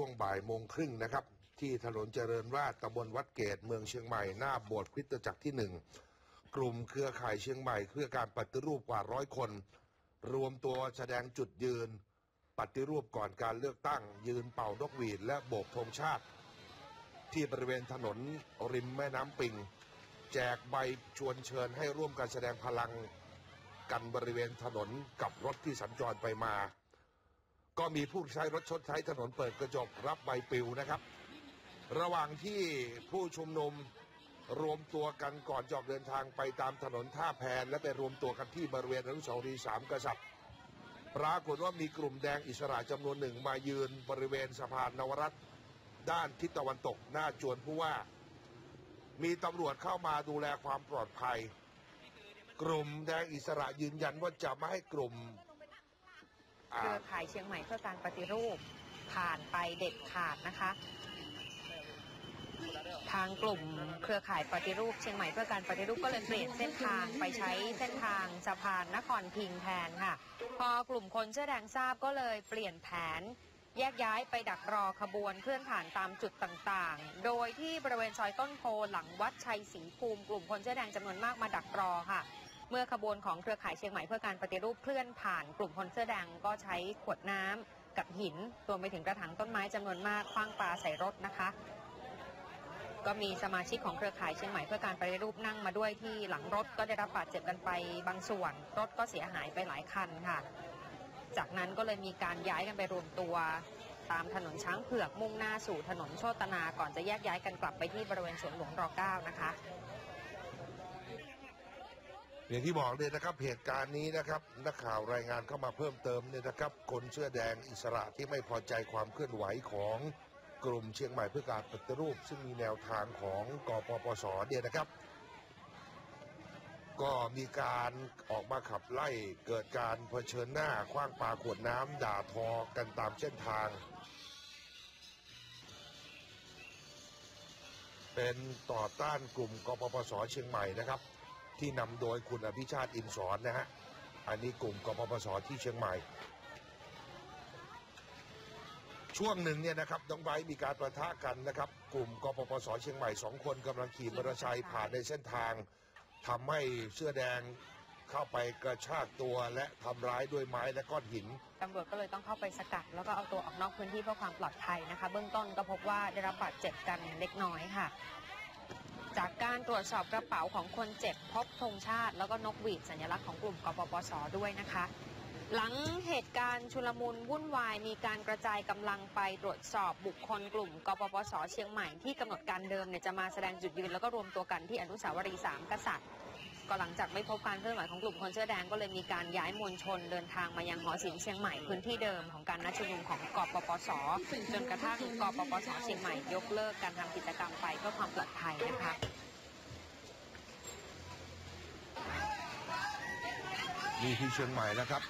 ช่วงบ่ายโมงครึ่งนะครับ ที่ถนนเจริญราษฎร์ตำบลวัดเกตเมืองเชียงใหม่หน้าโบสถ์คริสตจักรที่หนึ่งกลุ่มเครือข่ายเชียงใหม่เพื่อการปฏิรูปกว่าร้อยคน รวมตัวแสดงจุดยืน ปฏิรูปก่อนการเลือกตั้ง ยืนเป่านกหวีดและโบกธงชาติ ที่บริเวณถนนริมแม่น้ำปิง แจกใบชวนเชิญให้ร่วมกันแสดงพลัง กันบริเวณถนนกับรถที่สัญจรไปมา ก็มีผู้ใช้รถชดใช้ถนนเปิดกระจกรับใบปลิวนะครับ ระหว่างที่ผู้ชุมนุมรวมตัวกันก่อนจะออกเดินทางไปตามถนนท่าแพนและไปรวมตัวกันที่บริเวณอนุสาวรีย์สามกษัตริย์ปรากฏว่ามีกลุ่มแดงอิสระจำนวนหนึ่งมายืนบริเวณสะพานนวรัตด้านทิศตะวันตกหน้าจวนผู้ว่า มีตำรวจเข้ามาดูแลความปลอดภัย กลุ่มแดงอิสระยืนยันว่าจะไม่ให้กลุ่ม เครือข่ายเชียงใหม่เพื่อการปฏิรูปผ่านไปเด็ดขาดนะคะ ทางกลุ่มเครือข่ายปฏิรูปเชียงใหม่เพื่อการปฏิรูปก็เลยเปลี่ยนเส้นทางไปใช้เส้นทางสะพานนครพิงแทนค่ะ พอกลุ่มคนเสื้อแดงทราบก็เลยเปลี่ยนแผนแยกย้ายไปดักรอขบวนเคลื่อนผ่านตามจุดต่างๆ โดยที่บริเวณซอยต้นโพหลังวัดชัยศรีภูมิกลุ่มคนเสื้อแดงจำนวนมากมาดักรอค่ะ เมื่อขบวนของเครือข่ายเชียงใหม่เพื่อการปฏิรูปเคลื่อนผ่านกลุ่มคนเสื้อแดงก็ใช้ขวดน้ำกับหินรวมไปถึงกระถางต้นไม้จำนวนมากคว้างปาใส่รถนะคะ ก็มีสมาชิกของเครือข่ายเชียงใหม่เพื่อการปฏิรูปนั่งมาด้วยที่หลังรถก็ได้รับบาดเจ็บกันไปบางส่วน รถก็เสียหายไปหลายคันค่ะ จากนั้นก็เลยมีการย้ายกันไปรวมตัวตามถนนช้างเผือกมุ่งหน้าสู่ถนนโชตนาก่อนจะแยกย้ายกันกลับไปที่บริเวณสวนหลวงรอ .9 นะคะ อย่างที่บอกเลยนะครับเหตุการณ์นี้นะครับนักข่าวรายงานเข้ามาเพิ่มเติมเนี่ยนะครับ คนเสื้อแดงอิสระที่ไม่พอใจความเคลื่อนไหวของกลุ่มเชียงใหม่เพื่อการปฏิรูป ซึ่งมีแนวทางของกปปสเนี่ยนะครับ ก็มีการออกมาขับไล่เกิดการเผชิญหน้าคว้างปาขวดน้ำด่าทอกันตามเส้นทาง เป็นต่อต้านกลุ่มกปปสเชียงใหม่นะครับ ที่นำโดยคุณอภิชาติอินสอนนะฮะ อันนี้กลุ่มกปปสที่เชียงใหม่ ช่วงหนึ่งเนี่ยนะครับน้องไบร์ทมีการประทะกันนะครับ กลุ่มกปปสเชียงใหม่สองคนกำลังขี่มอเตอร์ไซค์ผ่านในเส้นทางทำให้เสื้อแดงเข้าไปกระชากตัวและทำร้ายด้วยไม้และก้อนหิน ตำรวจก็เลยต้องเข้าไปสกัด แล้วก็เอาตัวออกนอกพื้นที่เพื่อความปลอดภัยนะคะ เบื้องต้นก็พบว่าได้รับบาดเจ็บกันเล็กน้อยค่ะ จากการตรวจสอบกระเป๋าของคนเจ็บพบธงชาติ แล้วก็นกหวีดสัญลักษณ์ของกลุ่มกปปสด้วยนะคะ หลังเหตุการณ์ชุลมุนวุ่นวาย มีการกระจายกำลังไปตรวจสอบบุคคลกลุ่มกปปสเชียงใหม่ที่กำหนดการเดิมเนี่ยจะมาแสดงจุดยืนแล้วก็รวมตัวกันที่อนุสาวรีย์สามกษัตริย์ ก็หลังจากไม่พบการเคลื่อนไหวของกลุ่มคนเสื้อแดงก็เลยมีการย้ายมวลชนเดินทางมายังหอศิลป์เชียงใหม่พื้นที่เดิมของการนัดชุมนุมของกปปส จนกระทั่งกปปสเชียงใหม่ยกเลิกการทำกิจกรรมไปเพื่อความปลอดภัยนะคะนี่ที่เชียงใหม่นะครับ